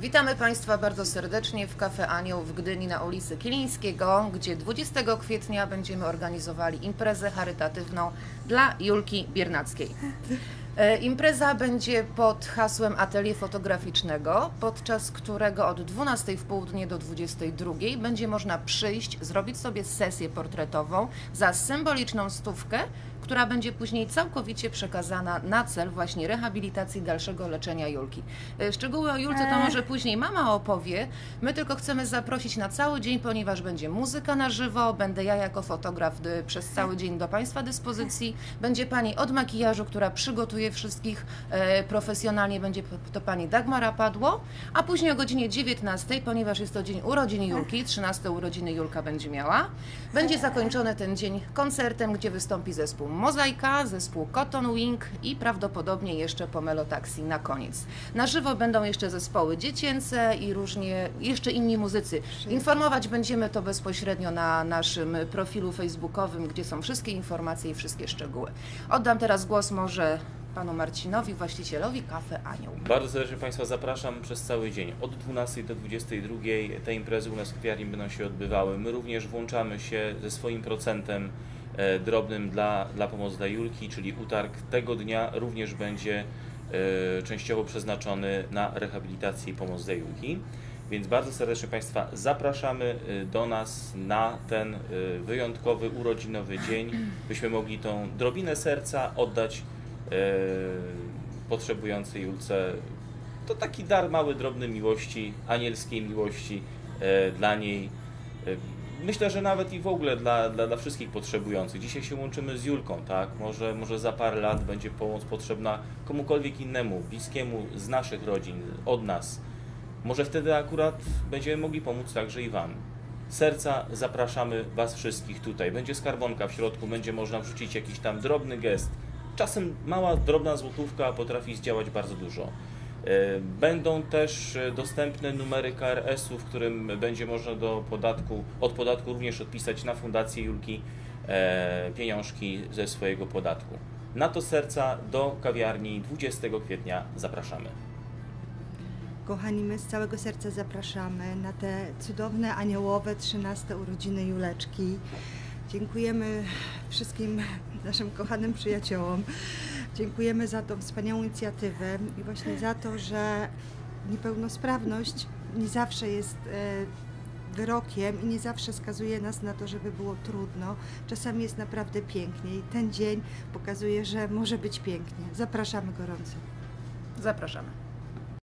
Witamy Państwa bardzo serdecznie w Kafe Anioł w Gdyni na ulicy Kilińskiego, gdzie 20 kwietnia będziemy organizowali imprezę charytatywną dla Julki Biernackiej. E, Impreza będzie pod hasłem Atelier Fotograficznego, podczas którego od 12 w południe do 22 będzie można przyjść, zrobić sobie sesję portretową za symboliczną stówkę, która będzie później całkowicie przekazana na cel właśnie rehabilitacji dalszego leczenia Julki. E, Szczegóły o Julce to może później mama opowie. My tylko chcemy zaprosić na cały dzień, ponieważ będzie muzyka na żywo, będę ja jako fotograf y, przez cały dzień do Państwa dyspozycji. Będzie Pani od makijażu, która przygotuje wszystkich e, profesjonalnie, będzie to Pani Dagmara Padło, a później o godzinie 19, ponieważ jest to dzień urodzin Julki, 13 urodziny Julka będzie miała, będzie zakończony ten dzień koncertem, gdzie wystąpi zespół Mozaika, zespół Cotton Wing i prawdopodobnie jeszcze Pomelo Taxi na koniec. Na żywo będą jeszcze zespoły dziecięce i różnie, jeszcze inni muzycy. Informować będziemy to bezpośrednio na naszym profilu facebookowym, gdzie są wszystkie informacje i wszystkie szczegóły. Oddam teraz głos może panu Marcinowi, właścicielowi Kafe Anioł. Bardzo serdecznie Państwa zapraszam przez cały dzień. Od 12 do 22 te imprezy u nas w kwiarni będą się odbywały. My również włączamy się ze swoim procentem drobnym dla, dla pomocy dla Julki, czyli utarg tego dnia również będzie e, częściowo przeznaczony na rehabilitację i pomoc dla Julki. Więc bardzo serdecznie Państwa zapraszamy e, do nas na ten e, wyjątkowy, urodzinowy dzień, byśmy mogli tą drobinę serca oddać e, potrzebującej Julce. To taki dar mały, drobny miłości, anielskiej miłości e, dla niej. Myślę, że nawet i w ogóle dla, dla, dla wszystkich potrzebujących. Dzisiaj się łączymy z Julką, tak? Może, może za parę lat będzie pomoc potrzebna komukolwiek innemu, bliskiemu z naszych rodzin, od nas. Może wtedy akurat będziemy mogli pomóc także i Wam. Serca zapraszamy Was wszystkich tutaj. Będzie skarbonka w środku, będzie można wrzucić jakiś tam drobny gest. Czasem mała, drobna złotówka potrafi zdziałać bardzo dużo. E, Będą też e, dostępne numery KRS-u, w którym będzie można do podatku, od podatku również odpisać na Fundację Julki e, pieniążki ze swojego podatku. Na to serca do kawiarni 20 kwietnia zapraszamy. Kochani, my z całego serca zapraszamy na te cudowne, aniołowe 13 urodziny Juleczki. Dziękujemy wszystkim naszym kochanym przyjaciołom. Dziękujemy za tą wspaniałą inicjatywę i właśnie za to, że niepełnosprawność nie zawsze jest e, wyrokiem i nie zawsze skazuje nas na to, żeby było trudno. Czasami jest naprawdę pięknie i ten dzień pokazuje, że może być pięknie. Zapraszamy gorąco. Zapraszamy.